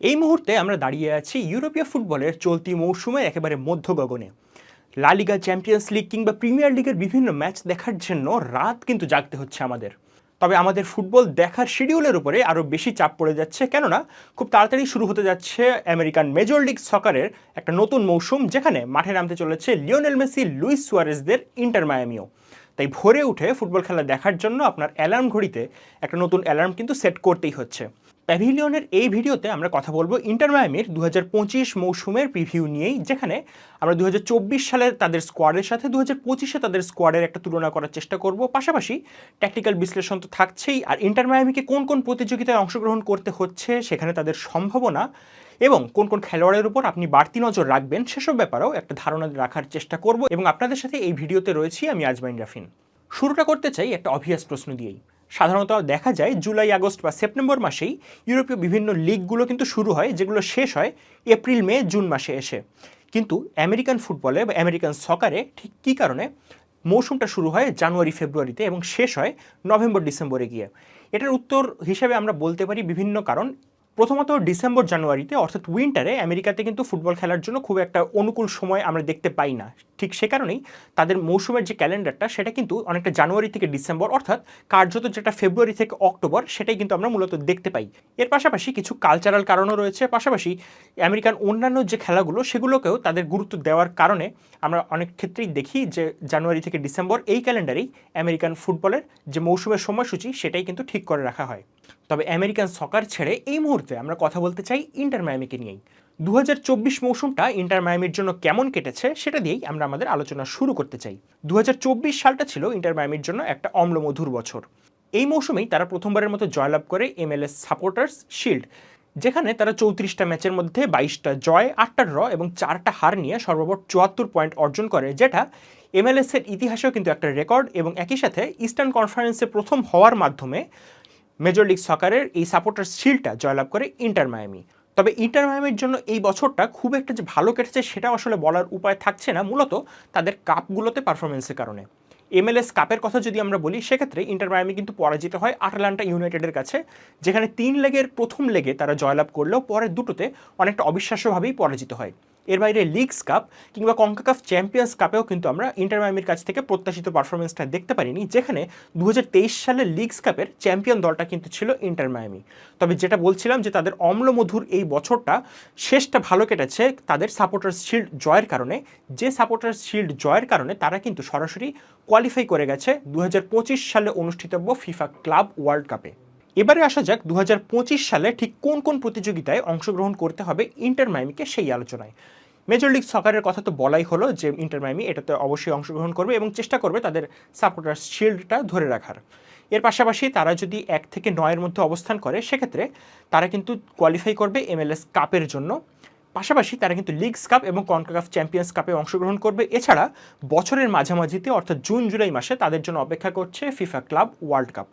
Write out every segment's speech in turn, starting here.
এই মুহূর্তে আমরা দাঁড়িয়ে আছি ইউরোপীয় ফুটবলের চলতি মৌসুমে একেবারে মধ্য গগনে লা লিগা, চ্যাম্পিয়ন্স লিগ কিংবা প্রিমিয়ার লিগের বিভিন্ন ম্যাচ দেখার জন্য রাত কিন্তু জাগতে হচ্ছে আমাদের। তবে আমাদের ফুটবল দেখার শিডিউলের উপরে আরও বেশি চাপ পড়ে যাচ্ছে, কেননা খুব তাড়াতাড়ি শুরু হতে যাচ্ছে আমেরিকান মেজর লিগ সকারের একটা নতুন মৌসুম, যেখানে মাঠে নামতে চলেছে লিওনেল মেসি, লুইস সুয়ারেসদের ইন্টার মায়ামিও। তাই ভোরে উঠে ফুটবল খেলা দেখার জন্য আপনার অ্যালার্ম ঘড়িতে একটা নতুন অ্যালার্ম কিন্তু সেট করতেই হচ্ছে। প্যাভিলিয়নের এই ভিডিওতে আমরা কথা বলব ইন্টার মায়ামির দু হাজার পঁচিশ মৌসুমের প্রিভিউ নিয়েই, যেখানে আমরা দু হাজার চব্বিশ সালের তাদের স্কোয়াডের সাথে দু হাজার তাদের স্কোয়াডের একটা তুলনা করার চেষ্টা করব। পাশাপাশি ট্যাকটিক্যাল বিশ্লেষণ তো থাকছেই, আর ইন্টার মায়ামিকে কোন কোন প্রতিযোগিতায় অংশগ্রহণ করতে হচ্ছে সেখানে তাদের সম্ভাবনা এবং কোন কোন খেলোয়াড়ের উপর আপনি বাড়তি নজর রাখবেন সেসব ব্যাপারেও একটা ধারণা রাখার চেষ্টা করব। এবং আপনাদের সাথে এই ভিডিওতে রয়েছি আমি আজমাইন রাফিন। শুরুটা করতে চাই একটা অভিয়াস প্রশ্ন দিয়েই। সাধারণত দেখা যায় জুলাই, আগস্ট বা সেপ্টেম্বর মাসেই ইউরোপীয় বিভিন্ন লিগগুলো কিন্তু শুরু হয়, যেগুলো শেষ হয় এপ্রিল, মে, জুন মাসে এসে। কিন্তু আমেরিকান ফুটবলে বা আমেরিকান সকারে ঠিক কী কারণে মৌসুমটা শুরু হয় জানুয়ারি, ফেব্রুয়ারিতে এবং শেষ হয় নভেম্বর, ডিসেম্বরে গিয়ে? এটার উত্তর হিসেবে আমরা বলতে পারি বিভিন্ন কারণ। প্রথমত ডিসেম্বর জানুয়ারিতে, অর্থাৎ উইন্টারে আমেরিকাতে কিন্তু ফুটবল খেলার জন্য খুব একটা অনুকূল সময় আমরা দেখতে পাই না। ঠিক সে কারণেই তাদের মৌসুমের যে ক্যালেন্ডারটা, সেটা কিন্তু অনেকটা জানুয়ারি থেকে ডিসেম্বর, অর্থাৎ কার্যত যেটা ফেব্রুয়ারি থেকে অক্টোবর, সেটাই কিন্তু আমরা মূলত দেখতে পাই। এর পাশাপাশি কিছু কালচারাল কারণও রয়েছে। পাশাপাশি আমেরিকান অন্যান্য যে খেলাগুলো, সেগুলোকেও তাদের গুরুত্ব দেওয়ার কারণে আমরা অনেক ক্ষেত্রেই দেখি যে জানুয়ারি থেকে ডিসেম্বর এই ক্যালেন্ডারেই আমেরিকান ফুটবলের যে মৌসুমের সময়সূচি, সেটাই কিন্তু ঠিক করে রাখা হয়। তবে আমেরিকান সকার ছেড়ে এই মুহূর্তে আমরা কথা বলতে চাই ইন্টার মায়ামিকে নিয়েই। দু হাজার চব্বিশ মৌসুমটা ইন্টার মায়ামির জন্য কেমন কেটেছে সেটা দিয়েই আমরা আমাদের আলোচনা শুরু করতে চাই। দু হাজার চব্বিশ সালটা ছিল ইন্টার মায়ামির জন্য একটা অম্লমধুর বছর। এই মৌসুমেই তারা প্রথমবারের মতো জয়লাভ করে এমএলএস সাপোর্টার্স শিল্ড, যেখানে তারা চৌত্রিশটা ম্যাচের মধ্যে বাইশটা জয়, আটটা ড্র এবং চারটা হার নিয়ে সর্বমোট চুয়াত্তর পয়েন্ট অর্জন করে, যেটা এমএলএস এর ইতিহাসেও কিন্তু একটা রেকর্ড এবং একই সাথে ইস্টার্ন কনফারেন্সে প্রথম হওয়ার মাধ্যমে মেজর লিগ সকারের এই সাপোর্টার শিলটা জয়লাভ করে ইন্টার মায়ামি। তবে ইন্টার মায়ামির জন্য এই বছরটা খুব একটা যে ভালো কেটেছে সেটা আসলে বলার উপায় থাকছে না, মূলত তাদের কাপগুলোতে পারফরমেন্সের কারণে। এমএলএস কাপের কথা যদি আমরা বলি, সেক্ষেত্রে ইন্টার মায়ামি কিন্তু পরাজিত হয় আটলান্টা ইউনাইটেডের কাছে, যেখানে তিন লেগের প্রথম লেগে তারা জয়লাভ করলেও পরের দুটোতে অনেকটা অবিশ্বাস্যভাবেই পরাজিত হয়। এর বাইরে লিগস কাপ কিংবা কঙ্কাকাফ চ্যাম্পিয়ন্স কাপেও কিন্তু আমরা ইন্টার মায়ামির কাছ থেকে প্রত্যাশিত পারফরমেন্সটা দেখতে পারিনি, যেখানে দু সালের লিগস কাপের চ্যাম্পিয়ন দলটা কিন্তু ছিল ইন্টার মায়ামি তবে যেটা বলছিলাম যে তাদের অম্লমধুর এই বছরটা শেষটা ভালো কেটেছে তাদের সাপোর্টার্স শিল্ড জয়ের কারণে। যে সাপোর্টার্স শিল্ড জয়ের কারণে তারা কিন্তু সরাসরি কোয়ালিফাই করে গেছে দু হাজার পঁচিশ সালে অনুষ্ঠিতব্য ফিফা ক্লাব ওয়ার্ল্ড কাপে এবারে আসা যাক দু হাজার পঁচিশ সালে ঠিক কোন কোন প্রতিযোগিতায় অংশগ্রহণ করতে হবে ইন্টার মায়ামিকে সেই আলোচনায়। মেজর লিগ সকারের কথা তো বলাই হলো যে ইন্টার মায়ামি এটাতে অবশ্যই অংশগ্রহণ করবে এবং চেষ্টা করবে তাদের সাপোর্টার শিল্ডটা ধরে রাখার। এর পাশাপাশি তারা যদি এক থেকে নয়ের মধ্যে অবস্থান করে, সেক্ষেত্রে তারা কিন্তু কোয়ালিফাই করবে এমএলএস কাপের জন্য। পাশাপাশি তারা কিন্তু লিগস কাপ এবং কনকাকাফ চ্যাম্পিয়ন্স কাপে অংশগ্রহণ করবে। এছাড়া বছরের মাঝামাঝিতে, অর্থাৎ জুন, জুলাই মাসে তাদের জন্য অপেক্ষা করছে ফিফা ক্লাব ওয়ার্ল্ড কাপ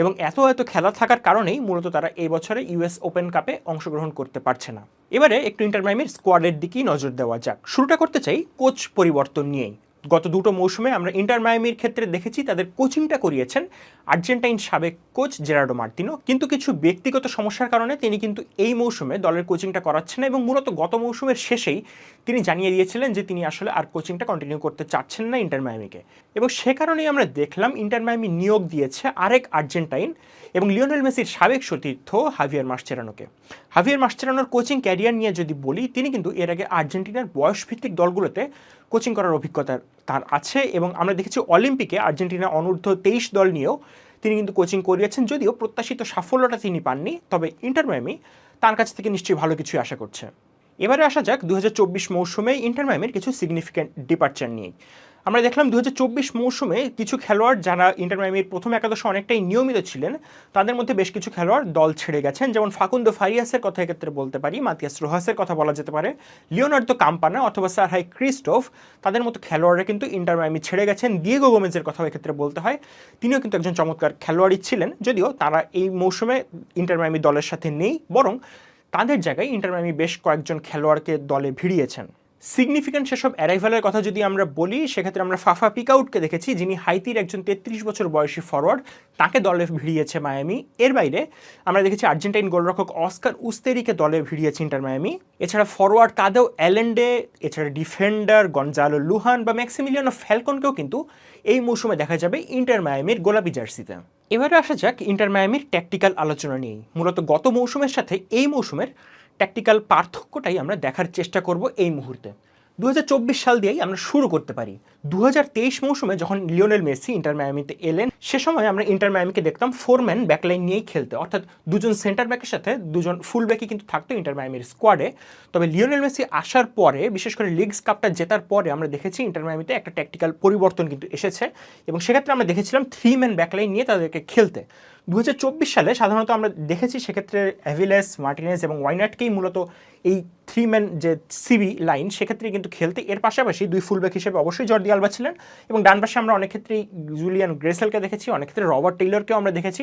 এবং এত এত খেলা থাকার কারণেই মূলত তারা এই বছরে ইউএস ওপেন কাপে অংশগ্রহণ করতে পারছে না। এবারে একটু ইন্টারমাইমের স্কোয়াডের দিকেই নজর দেওয়া যাক। শুরুটা করতে চাই কোচ পরিবর্তন নিয়েই। গত দুটো মৌসুমে আমরা ইন্টার মায়ামির ক্ষেত্রে দেখেছি তাদের কোচিংটা করিয়েছেন আর্জেন্টাইন সাবেক কোচ জেরার্ডো মার্তিনো কিন্তু কিছু ব্যক্তিগত সমস্যার কারণে তিনি কিন্তু এই মৌসুমে দলের কোচিংটা করাচ্ছেন না এবং মূলত গত মৌসুমের শেষেই তিনি জানিয়ে দিয়েছিলেন যে তিনি আসলে আর কোচিংটা কন্টিনিউ করতে চাচ্ছেন না ইন্টার মায়ামিকে। এবং সে কারণেই আমরা দেখলাম ইন্টার মায়ামি নিয়োগ দিয়েছে আরেক আর্জেন্টাইন এবং লিওনেল মেসির সাবেক সতীর্থ হাভিয়ার মাসচেরানোকে। হাভিয়ার মাসচেরানোর কোচিং ক্যারিয়ার নিয়ে যদি বলি, তিনি কিন্তু এর আগে আর্জেন্টিনার বয়সভিত্তিক দলগুলোতে কোচিং করার অভিজ্ঞতা তার আছে এবং আমরা দেখেছি অলিম্পিকে আর্জেন্টিনা অনূর্ধ্ব তেইশ দল নিয়েও তিনি কিন্তু কোচিং করিয়েছেন যদিও প্রত্যাশিত সাফল্যটা তিনি পাননি, তবে ইন্টার মায়ামি তার কাছ থেকে নিশ্চয়ই ভালো কিছুই আশা করছে। এবারে আসা যাক দু হাজার চব্বিশ মৌসুমে ইন্টার মায়ামির কিছু সিগনিফিক্যান্ট ডিপার্চার নিয়ে আমরা দেখলাম দু হাজার চব্বিশ মৌসুমে কিছু খেলোয়াড় যারা ইন্টার মায়ামির প্রথম একাদশে অনেকটাই নিয়মিত ছিলেন, তাদের মধ্যে বেশ কিছু খেলোয়াড় দল ছেড়ে গেছেন। যেমন ফাকুন্দো ফারিয়াসের কথা এক্ষেত্রে বলতে পারি, মাতিয়াস রোহাসের কথা বলা যেতে পারে, লিওনার্দো কাম্পানা অথবা স্যার হাই ক্রিস্টোফ, তাদের মতো খেলোয়াড়রা কিন্তু ইন্টার মায়ামি ছেড়ে গেছেন। দিয়েগো গোমেজের কথাও এক্ষেত্রে বলতে হয়। তিনিও কিন্তু একজন চমৎকার খেলোয়াড়ই ছিলেন, যদিও তারা এই মৌসুমে ইন্টার মায়ামি দলের সাথে নেই, বরং তাদের জায়গায় ইন্টার মায়ামি বেশ কয়েকজন খেলোয়াড়কে দলে ভিড়িয়েছেন। সিগনিফিক্যান্ট সেসব অ্যারাইভালের কথা যদি আমরা বলি, সেক্ষেত্রে আমরা ফাফা পিকআউটকে দেখেছি, যিনি হাইতির একজন তেত্রিশ বছর বয়সী ফরওয়ার্ড তাকে দলে ভিড়িয়েছে মায়ামি। এর বাইরে আমরা দেখেছি আর্জেন্টাইন গোলরক্ষক অস্কার উস্তেরিকে দলে ভিড়িয়েছে ইন্টার মায়ামি। এছাড়া ফরওয়ার্ড তাদেও অ্যালেন্ডে, এছাড়া ডিফেন্ডার গঞ্জালো লুহান বা ম্যাক্সিমিলিয়ানো ফ্যালকনকেও কিন্তু এই মৌসুমে দেখা যাবে ইন্টার মায়ামির গোলাপি জার্সিতে। এবারে আসা যাক ইন্টার মায়ামির ট্যাকটিক্যাল আলোচনা নিয়েই। মূলত গত মৌসুমের সাথে এই মৌসুমের ট্যাকটিক্যাল পার্থক্যটাই আমরা দেখার চেষ্টা করব এই মুহূর্তে। দু হাজার চব্বিশ সাল দিয়েই আমরা শুরু করতে পারি। দু হাজার তেইশ মৌসুমে যখন লিওনেল মেসি ইন্টার মায়ামিতে এলেন, সে সময় আমরা ইন্টার মায়ামিকে দেখতাম ফোরম্যান ব্যাকলাইন নিয়েই খেলতে। অর্থাৎ দুজন সেন্টার ব্যাকের সাথে দুজন ফুল ব্যাকই কিন্তু থাকতো ইন্টার মায়ামির স্কোয়াডে তবে লিওনেল মেসি আসার পরে, বিশেষ করে লিগস কাপটা জেতার পরে আমরা দেখেছি ইন্টার মায়ামিতে একটা ট্যাকটিক্যাল পরিবর্তন কিন্তু এসেছে। এবং সেক্ষেত্রে আমরা দেখেছিলাম থ্রি ম্যান ব্যাকলাইন নিয়ে তাদেরকে খেলতে। দু হাজার চব্বিশ সালে সাধারণত আমরা দেখেছি সেক্ষেত্রে অ্যাভিলেস মার্টিনেস এবং ওয়াইনাটকেই মূলত এই থ্রি ম্যান যে সিবি লাইন সেক্ষেত্রে কিন্তু খেলতে এর পাশাপাশি দুই ফুলব্যাক হিসেবে অবশ্যই জর্দি আলবা ছিলেন এবং ডান পাশে আমরা অনেক ক্ষেত্রেই জুলিয়ান গ্রেসেলকে দেখেছি অনেক ক্ষেত্রে রবার্ট টেইলরকেও আমরা দেখেছি।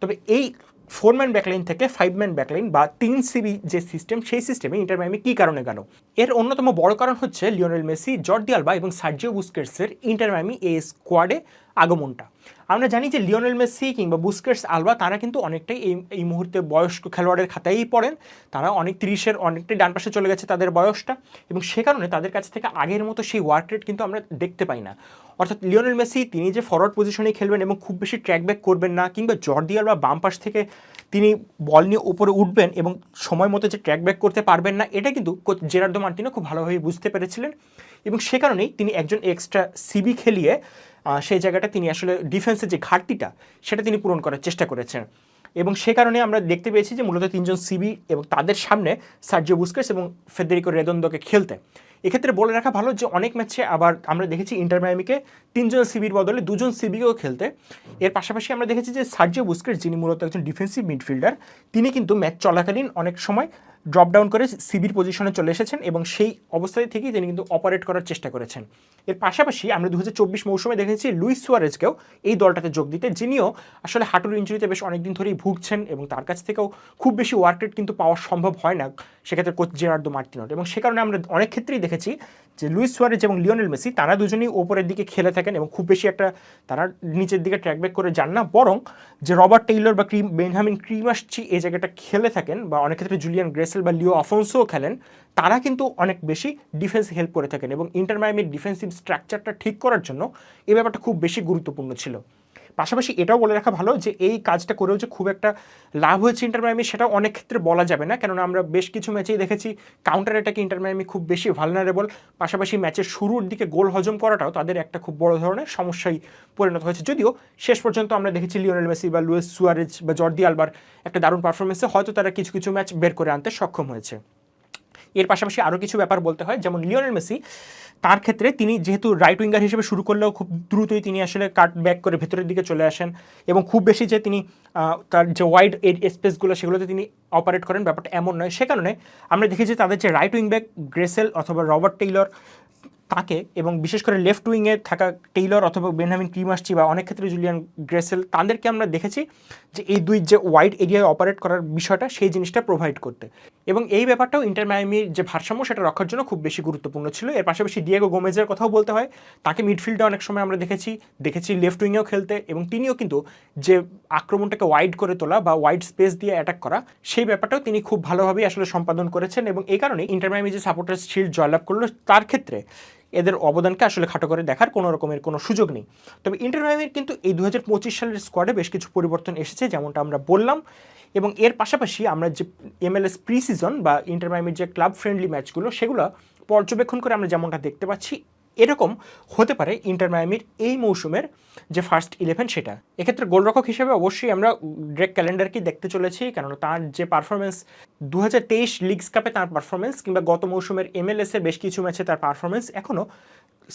তবে এই ফোর ম্যান ব্যাকলাইন থেকে ফাইভ ম্যান ব্যাকলাইন বা তিন সিবি যে সিস্টেম সেই সিস্টেমে ইন্টার মায়ামি কী কারণে গেল? এর অন্যতম বড় কারণ হচ্ছে লিওনেল মেসি জর্দি আলবা এবং সার্জিও বুস্কেটসের ইন্টার মায়ামি এই স্কোয়াডে আগমনটা। আমরা জানি যে লিওনেল মেসি কিংবা বুস্কেটস আলবা, তারা কিন্তু অনেকটাই এই এই মুহূর্তে বয়স্ক খেলোয়াড়ের খাতায়ই পড়েন। তারা অনেক তিরিশের, অনেকটাই ডান পাশে চলে গেছে তাদের বয়সটা এবং সে কারণে তাদের কাছ থেকে আগের মতো সেই ওয়ার্ক রেট কিন্তু আমরা দেখতে পাই না। অর্থাৎ লিওনেল মেসি, তিনি যে ফরওয়ার্ড পজিশনে খেলবেন এবং খুব বেশি ট্র্যাক ব্যাক করবেন না কিংবা জর্দি আলবা বাম পাশ থেকে তিনি বল নিয়ে উপরে উঠবেন এবং সময় মতো যে ট্র্যাক ব্যাক করতে পারবেন না, এটা কিন্তু কোচ জেরার্দো মার্টিনো খুব ভালোভাবে বুঝতে পেরেছিলেন এবং সে কারণেই তিনি একজন এক্সট্রা সিবি খেলিয়ে সেই জায়গাটা তিনি আসলে ডিফেন্সের যে ঘাটতিটা, সেটা তিনি পূরণ করার চেষ্টা করেছেন। এবং সে কারণে আমরা দেখতে পেয়েছি যে মূলত তিনজন সিবি এবং তাদের সামনে সার্জিও বুস্কেস এবং ফেদেরিকো রেদন্দকে খেলতে। এক্ষেত্রে বলে রাখা ভালো যে অনেক ম্যাচে আবার আমরা দেখেছি ইন্টার মায়ামিকে তিনজন সিবির বদলে দুজন সিবিকেও খেলতে। এর পাশাপাশি আমরা দেখেছি যে সার্জিও বুস্কেট যিনি মূলত একজন ডিফেন্সিভ মিডফিল্ডার তিনি কিন্তু ম্যাচ চলাকালীন অনেক সময় ড্রপ ডাউন করে সিবির পজিশনে চলে এসেছেন এবং সেই অবস্থায় থেকেই তিনি কিন্তু অপারেট করার চেষ্টা করেছেন। এর পাশাপাশি আমরা দু হাজার চব্বিশ মৌসুমে দেখেছি লুইস সুয়ারেজকেও এই দলটাতে যোগ দিতে, যিনিও আসলে হাঁটুর ইঞ্জুরিতে বেশ অনেকদিন ধরেই ভুগছেন এবং তার কাছ থেকেও খুব বেশি ওয়ার্কেট কিন্তু পাওয়া সম্ভব হয় না, সেক্ষেত্রে কোচ জেরার্দো মার্টিনোট এবং সে কারণে আমরা অনেক ক্ষেত্রেই দেখেছি যে লুইস সুয়ারেজ এবং লিওনেল মেসি, তারা দুজনেই ওপরের দিকে খেলে থাকেন এবং খুব বেশি একটা তারা নিচের দিকে ট্র্যাকব্যাক করে যান না। বরং যে রবার্ট টেইলর বা ক্রিম বেনহামিন ক্রিমাসচি এই জায়গাটা খেলে থাকেন বা অনেক ক্ষেত্রে জুলিয়ান গ্রেসেল বা লিও অফন্সও খেলেন, তারা কিন্তু অনেক বেশি ডিফেন্স হেল্প করে থাকেন এবং ইন্টার ডিফেন্সিভ স্ট্রাকচারটা ঠিক করার জন্য এ ব্যাপারটা খুব বেশি গুরুত্বপূর্ণ ছিল। পাশাপাশি এটাও বলে রাখা ভালো যে এই কাজটা করেও যে খুব একটা লাভ হয়েছে ইন্টার মায়ামি সেটাও অনেক ক্ষেত্রে বলা যাবে না। কেননা আমরা বেশ কিছু ম্যাচেই দেখেছি কাউন্টার অ্যাটাকে ইন্টার মায়ামি খুব বেশি ভালনারেবল পাশাপাশি ম্যাচের শুরুর দিকে গোল হজম করাটাও তাদের একটা খুব বড় ধরনের সমস্যায় পরিণত হয়েছে। যদিও শেষ পর্যন্ত আমরা দেখেছি লিওনেল মেসি বা লুয়েস সুয়ারেজ বা জর্দি আলবার একটা দারুণ পারফরমেন্সে হয়তো তারা কিছু কিছু ম্যাচ বের করে আনতে সক্ষম হয়েছে। এর পাশাপাশি আরও কিছু ব্যাপার বলতে হয়, যেমন লিওনেল মেসি, তার ক্ষেত্রে তিনি যেহেতু রাইট উইঙ্গার হিসেবে শুরু করলেও খুব দ্রুতই তিনি আসলে কাট ব্যাক করে ভেতরের দিকে চলে আসেন এবং খুব বেশি যে তিনি তার যে ওয়াইড স্পেসগুলো সেগুলোতে তিনি অপারেট করেন, ব্যাপারটা এমন নয়। সে কারণে আমরা দেখেছি তাদের যে রাইট উইং ব্যাক গ্রেসেল অথবা রবার্ট টেইলর তাকে এবং বিশেষ করে লেফট উইংয়ে থাকা টেইলর অথবা বেনহামিন ক্রিমাসচি বা অনেক ক্ষেত্রে জুলিয়ান গ্রেসেল তাদেরকে আমরা দেখেছি যে এই দুই যে ওয়াইড এরিয়ায় অপারেট করার বিষয়টা সেই জিনিসটা প্রোভাইড করতে। এবং এই ব্যাপারটাও ইন্টার মায়ামির যে ভারসাম্য, সেটা রক্ষার জন্য খুব বেশি গুরুত্বপূর্ণ ছিল। এর পাশাপাশি ডিয়েগো গোমেজের কথাও বলতে হয়। তাকে মিডফিল্ডে অনেক সময় আমরা দেখেছি। দেখেছি লেফট উইংয়েও খেলতে এবং তিনিও কিন্তু যে আক্রমণটাকে ওয়াইড করে তোলা বা ওয়াইড স্পেস দিয়ে অ্যাটাক করা, সেই ব্যাপারটাও তিনি খুব ভালোভাবেই আসলে সম্পাদন করেছেন এবং এই কারণে ইন্টার মায়ামি যে সাপোর্টার্স শিল্ড জয়লাভ করল, তার ক্ষেত্রে এদের অবদানকে আসলে খাটো করে দেখার কোনো রকমের কোনো সুযোগ নেই। তবে ইন্টার মায়ামির কিন্তু এই দু হাজার পঁচিশ সালের স্কোয়াডে বেশ কিছু পরিবর্তন এসেছে, যেমনটা আমরা বললাম। এবং এর পাশাপাশি আমরা যে এমএলএস প্রি সিজন বা ইন্টার মায়ামির যে ক্লাব ফ্রেন্ডলি ম্যাচগুলো সেগুলো পর্যবেক্ষণ করে আমরা যেমনটা দেখতে পাচ্ছি এরকম হতে পারে ইন্টার মায়ামির এই মৌসুমের যে ফার্স্ট ইলেভেন সেটা। এক্ষেত্রে গোলরক্ষক হিসেবে অবশ্যই আমরা ড্রেক ক্যালেন্ডারকেই দেখতে চলেছি, কেননা তার যে পারফরমেন্স দু হাজার তেইশ লিগস কাপে তার পারফরমেন্স কিংবা গত মৌসুমের এমএলএস এর বেশ কিছু ম্যাচে তার পারফরমেন্স এখনও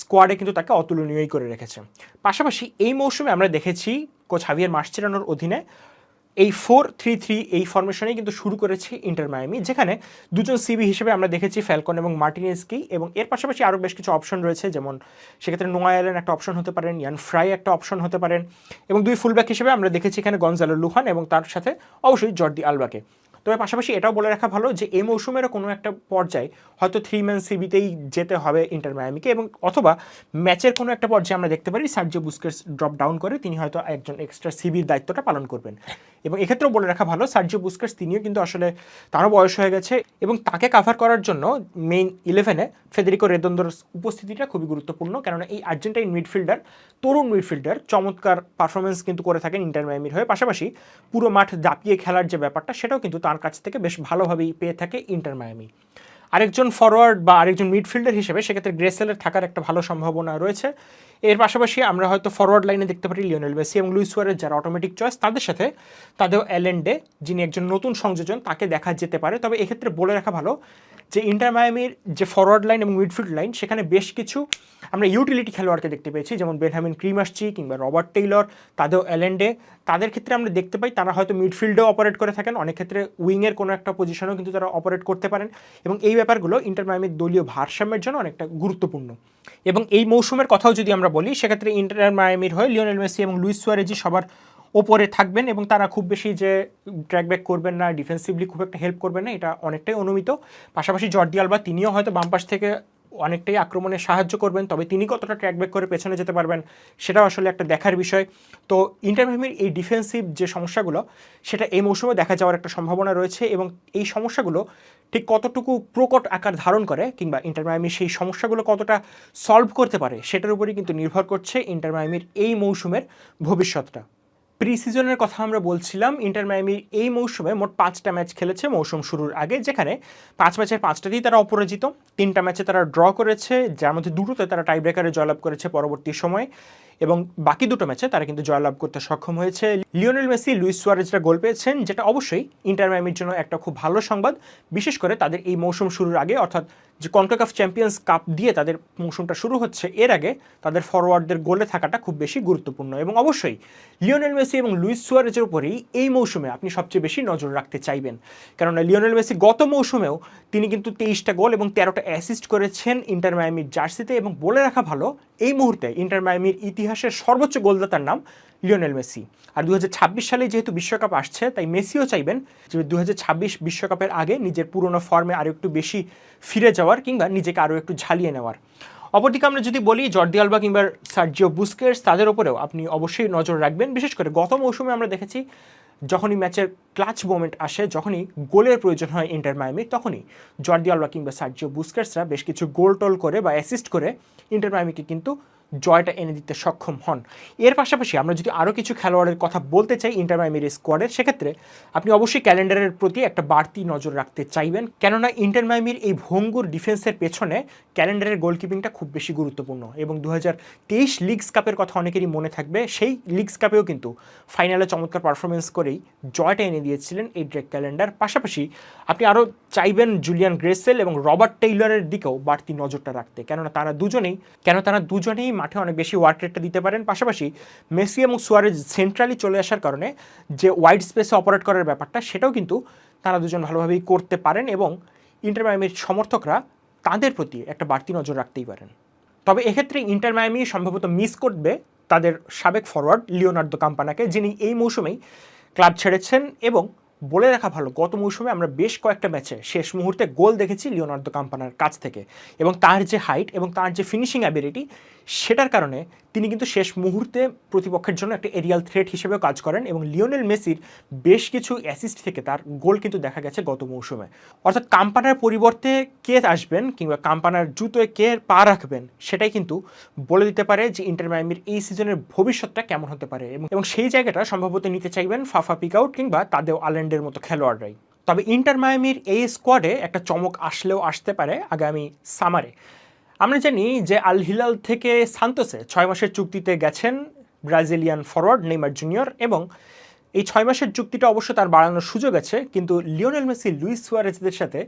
স্কোয়াডে কিন্তু তাকে অতুলনীয়ই করে রেখেছে। পাশাপাশি এই মৌসুমে আমরা দেখেছি কোচ হাভিয়ার মাসচেরানোর অধীনে এই ফোর থ্রি থ্রি এই ফরমেশনেই কিন্তু শুরু করেছে ইন্টার মায়ামি যেখানে দুজন সিবি হিসেবে আমরা দেখেছি ফ্যালকন এবং মার্টিনেসকেই এবং এর পাশাপাশি আরও বেশ কিছু অপশন রয়েছে, যেমন সেক্ষেত্রে নোয়া অ্যালেন একটা অপশন হতে পারেন ইয়ান ফ্রাই একটা অপশন হতে পারেন এবং দুই ফুলব্যাক হিসেবে আমরা দেখেছি এখানে গঞ্জালো লুহান এবং তার সাথে অবশ্যই জর্দি আলবাকে তবে পাশাপাশি এটাও বলে রাখা ভালো যে এই মৌসুমেরও কোনো একটা পর্যায়ে হয়তো থ্রি ম্যান সিবিতেই যেতে হবে ইন্টার মায়ামিকে এবং অথবা ম্যাচের কোনো একটা পর্যায়ে আমরা দেখতে পারি সার্জিও বুস্কেটস ড্রপ ডাউন করে তিনি হয়তো একজন এক্সট্রা সিবির দায়িত্বটা পালন করবেন। এবং এক্ষেত্রেও বলে রাখা ভালো সার্জিও বুস্কেটস তিনিও কিন্তু আসলে তারও বয়স হয়ে গেছে এবং তাকে কাভার করার জন্য মেইন ইলেভেনে ফেদেরিকো রেদন্দর উপস্থিতিটা খুবই গুরুত্বপূর্ণ। কেননা এই আর্জেন্টাইন মিডফিল্ডার তরুণ মিডফিল্ডার চমৎকার পারফরমেন্স কিন্তু করে থাকেন ইন্টার মায়ামির হয়ে। পাশাপাশি পুরো মাঠ দাপিয়ে খেলার যে ব্যাপারটা, সেটাও কিন্তু তার কাছ থেকে বেশ ভালোভাবেই পেয়ে থাকে ইন্টার মায়ামি। আরেকজন ফরওয়ার্ড বা আরেকজন মিডফিল্ডার হিসেবে সেক্ষেত্রে গ্রেসেলের থাকার একটা ভালো সম্ভাবনা রয়েছে। এর পাশাপাশি আমরা হয়তো ফরওয়ার্ড লাইনে দেখতে পারি লিওনেল মেসি এবং লুইস যারা অটোমেটিক চয়েস তাদের সাথে তাদেরও অ্যালেন্ডে যিনি একজন নতুন সংযোজন, তাকে দেখা যেতে পারে। তবে এক্ষেত্রে বলে রাখা ভালো যে ইন্টার মায়ামির যে ফরওয়ার্ড লাইন এবং মিডফিল্ড লাইন সেখানে বেশ কিছু আমরা ইউটিলিটি খেলোয়াড়কে দেখতে পেয়েছি, যেমন বেনহামিন ক্রিমাসচি কিংবা রবার্ট টেইলর তাদেও অ্যালেন্ডে তাদের ক্ষেত্রে আমরা দেখতে পাই তারা হয়তো মিডফিল্ডেও অপারেট করে থাকেন, অনেক ক্ষেত্রে উইংয়ের কোনো একটা পজিশনেও কিন্তু তারা অপারেট করতে পারেন এবং এই ব্যাপারগুলো ইন্টার মায়ামির দলীয় ভারসাম্যের জন্য অনেকটা গুরুত্বপূর্ণ। এবং এই মৌসুমের কথাও যদি আমরা বলি, সেক্ষেত্রে ইন্টার মায়ামির হয়ে লিওনেল মেসি এবং লুইস সুয়ারেজি সবার ওপরে থাকবেন এবং তারা খুব বেশি যে ট্র্যাক ব্যাক করবেন না ডিফেন্সিভলি খুব একটা হেল্প করবেন না, এটা অনেকটাই অনুমিত। পাশাপাশি জর্দি আলবা, তিনিও হয়তো বাম পাশ থেকে অনেকটাই আক্রমণে সাহায্য করবেন, তবে তিনি কতটা ট্র্যাক ব্যাক করে পেছনে যেতে পারবেন, সেটাও আসলে একটা দেখার বিষয়। তো ইন্টারভিউমির এই ডিফেন্সিভ যে সমস্যাগুলো, সেটা এই মৌসুমে দেখা যাওয়ার একটা সম্ভাবনা রয়েছে এবং এই সমস্যাগুলো ঠিক কতটুকু প্রকট আকার ধারণ করে কিংবা ইন্টারমায়ামি সেই সমস্যাগুলো কতটা সলভ করতে পারে, সেটার উপরই কিন্তু নির্ভর করছে ইন্টারমায়ামির এই মৌসুমের ভবিষ্যৎটা। প্রি সিজনের কথা আমরা বলছিলাম ইন্টার মায়ামি এই মৌসুমে মোট পাঁচটা ম্যাচ খেলেছে মৌসুম শুরুর আগে, যেখানে পাঁচ ম্যাচের পাঁচটাতেই তারা অপরাজিত। তিনটা ম্যাচে তারা ড্র করেছে, যার মধ্যে দুটোতে তারা টাই ব্রেকারে জয়লাভ করেছে পরবর্তী সময়ে, এবং বাকি দুটো ম্যাচে তারা কিন্তু জয়লাভ করতে সক্ষম হয়েছে। লিওনেল মেসি লুইস সুয়ারেজরা গোল পেয়েছেন, যেটা অবশ্যই ইন্টার মায়ামির জন্য একটা খুব ভালো সংবাদ, বিশেষ করে তাদের এই মৌসুম শুরুর আগে, অর্থাৎ যে কনকাকাফ চ্যাম্পিয়ন্স কাপ দিয়ে তাদের মৌসুমটা শুরু হচ্ছে, এর আগে তাদের ফরওয়ার্ডদের গোলে থাকাটা খুব বেশি গুরুত্বপূর্ণ। এবং অবশ্যই লিওনেল মেসি এবং লুইস সুয়ারেজের উপরেই এই মৌসুমে আপনি সবচেয়ে বেশি নজর রাখতে চাইবেন। কেননা লিওনেল মেসি গত মৌসুমেও তিনি কিন্তু তেইশটা গোল এবং তেরোটা অ্যাসিস্ট করেছেন ইন্টার মায়ামির জার্সিতে এবং বলে রাখা ভালো, এই মুহূর্তে ইন্টার মায়ামির ইতিহাসের সর্বোচ্চ গোলদাতার নাম লিওনেল মেসি। আর দু হাজার ছাব্বিশ সালে যেহেতু বিশ্বকাপ আসছে, তাই মেসিও চাইবেন যে দু বিশ্বকাপের আগে নিজের পুরনো ফর্মে আরও একটু বেশি ফিরে যাওয়ার কিংবা নিজেকে আরও একটু ঝালিয়ে নেওয়ার। অপরদিকে আমরা যদি বলি, জর্দি আলবা কিংবা সার্জিও বুস্কেটস, তাদের ওপরেও আপনি অবশ্যই নজর রাখবেন। বিশেষ করে গত মৌসুমে আমরা দেখেছি, যখনই ম্যাচের ক্লাচ মোমেন্ট আসে, যখনই গোলের প্রয়োজন হয় ইন্টার মায়ামি তখনই জর্দি আলবা কিংবা সার্জিও বুস্কেটসরা বেশ কিছু গোল টোল করে বা অ্যাসিস্ট করে ইন্টার মায়ামিকে কিন্তু জয়টা এনে দিতে সক্ষম হন। এর পাশাপাশি আমরা যদি আরও কিছু খেলোয়াড়ের কথা বলতে চাই ইন্টার মায়ামির স্কোয়াডের সেক্ষেত্রে আপনি অবশ্যই ক্যালেন্ডারের প্রতি একটা বাড়তি নজর রাখতে চাইবেন। কেননা ইন্টার মায়ামির এই ভঙ্গুর ডিফেন্সের পেছনে ক্যালেন্ডারের গোলকিপিংটা খুব বেশি গুরুত্বপূর্ণ এবং দু তেইশ লিগস কাপের কথা অনেকেরই মনে থাকবে। সেই লিগস কাপেও কিন্তু ফাইনালে চমৎকার পারফরমেন্স করেই জয়টা এনে দিয়েছিলেন এই ড্রেক ক্যালেন্ডার। পাশাপাশি আপনি আরও চাইবেন জুলিয়ান গ্রেসেল এবং রবার্ট টেইলরের দিকেও বাড়তি নজরটা রাখতে। কেননা তারা দুজনেই, কেন তারা দুজনেই মাঠে অনেক বেশি ওয়ার্ক রেটটা দিতে পারেন। পাশাপাশি মেসি এবং সুয়ারেজ সেন্ট্রালি চলে আসার কারণে যে ওয়াইড স্পেসে অপারেট করার ব্যাপারটা, সেটাও কিন্তু তারা দুজন ভালোভাবেই করতে পারেন এবং ইন্টার মায়ামির সমর্থকরা তাদের প্রতি একটা বাড়তি নজর রাখতেই পারেন। তবে এক্ষেত্রে ইন্টার মায়ামি সম্ভবত মিস করবে তাদের সাবেক ফরওয়ার্ড লিওনার্দো কাম্পানাকে যিনি এই মৌসুমেই ক্লাব ছেড়েছেন এবং বলে রাখা ভালো। গত মৌসুমে আমরা বেশ কয়েকটা ম্যাচে শেষ মুহূর্তে গোল দেখেছি লিওনার্দো কাম্পানার কাছ থেকে এবং তার যে হাইট এবং তার যে ফিনিশিং অ্যাবিলিটি সেটার কারণে তিনি কিন্তু শেষ মুহূর্তে প্রতিপক্ষের জন্য একটা এরিয়াল থ্রেট হিসেবেও কাজ করেন এবং লিওনেল মেসির বেশ কিছু অ্যাসিস্ট থেকে তার গোল কিন্তু দেখা গেছে গত মৌসুমে। অর্থাৎ কাম্পানার পরিবর্তে কে আসবেন কিংবা কাম্পানার জুতোয় কে পা রাখবেন সেটাই কিন্তু বলে দিতে পারে যে ইন্টার মায়ামির এই সিজনের ভবিষ্যৎটা কেমন হতে পারে এবং সেই জায়গাটা সম্ভবত নিতে চাইবেন ফাফা পিকআউট কিংবা তাদের তাদেও আলেন্ডের মতো খেলোয়াড়রাই। তবে ইন্টার মায়ামির এই স্কোয়াডে একটা চমক আসলেও আসতে পারে আগামী সামারে আমরা জানি যে আল হিলাল থেকে সান্তোসে ছয় মাসের চুক্তিতে গেছেন ব্রাজিলিয়ান ফরওয়ার্ড নেইমার জুনিয়র এবং এই ছয় মাসের চুক্তিটা অবশ্য তার বাড়ানোর সুযোগ আছে, কিন্তু লিওনেল মেসি লুইস সুয়ারেজদের সাথে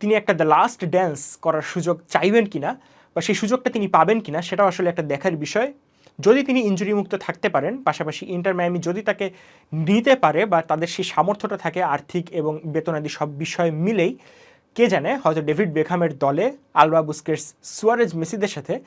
তিনি একটা দ্য লাস্ট ড্যান্স করার সুযোগ চাইবেন কিনা বা সেই সুযোগটা তিনি পাবেন কিনা সেটাও আসলে একটা দেখার বিষয়। যদি তিনি ইঞ্জুরি মুক্ত থাকতে পারেন, পাশাপাশি ইন্টার মায়ামি যদি তাকে নিতে পারে বা তাদের সেই সামর্থ্যটা থাকে, আর্থিক এবং বেতনাদি সব বিষয় মিলেই, কে জানে, হয়তো ডেভিড বেখামের দলে আলবা বুস্কেটস সুয়ারেজ মেসিদের সাথে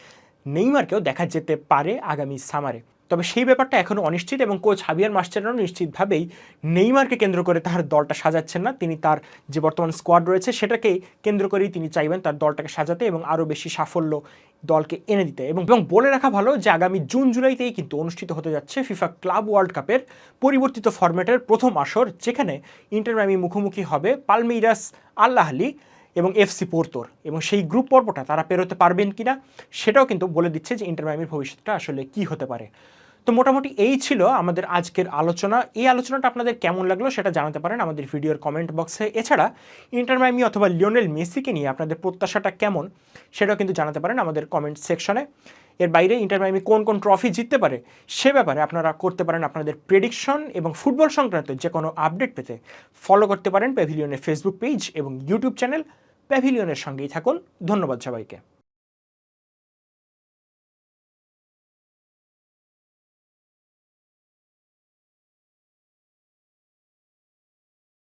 নেইমারকেও দেখা যেতে পারে আগামী সামারে। তবে সেই ব্যাপারটা এখনও অনিশ্চিত এবং কোচ হাবিয়ার মাস্টারও নিশ্চিতভাবেই নেইমারকে কেন্দ্র করে তার দলটা সাজাচ্ছেন না। তিনি তার যে বর্তমান স্কোয়াড রয়েছে সেটাকেই কেন্দ্র করেই তিনি চাইবেন তার দলটাকে সাজাতে এবং আরও বেশি সাফল্য দলকে এনে দিতে। এবং এবং বলে রাখা ভালো যে আগামী জুন জুলাইতেই কিন্তু অনুষ্ঠিত হতে যাচ্ছে ফিফা ক্লাব ওয়ার্ল্ড কাপের পরিবর্তিত ফরম্যাটের প্রথম আসর, যেখানে ইন্টারমিয়ামি মুখোমুখি হবে পালমেইরাস আল্লাহলি এবং এফসি পোর্তোর। এবং সেই গ্রুপ পর্বটা তারা পেরোতে পারবেন কিনা, সেটাও কিন্তু বলে দিচ্ছে যে ইন্টারভ্যামির ভবিষ্যৎটা আসলে কি হতে পারে। তো মোটামুটি এই ছিল আমাদের আজকের আলোচনা। এই আলোচনাটা আপনাদের কেমন লাগল সেটা জানাতে পারেন আমাদের ভিডিওর কমেন্ট বক্সে এছাড়া, ইন্টার মায়ামি অথবা লিওনেল মেসিকে নিয়ে আপনাদের প্রত্যাশাটা কেমন সেটাও কিন্তু জানাতে পারেন আমাদের কমেন্ট সেকশনে এর বাইরে ইন্টার মায়ামি কোন কোন ট্রফি জিততে পারে সে ব্যাপারে আপনারা করতে পারেন আপনাদের প্রেডিকশন এবং ফুটবল সংক্রান্ত যে কোনো আপডেট পেতে ফলো করতে পারেন প্যাভিলিয়নের ফেসবুক পেজ এবং ইউটিউব চ্যানেল প্যাভিলিয়নের সঙ্গেই থাকুন। ধন্যবাদ সবাইকে।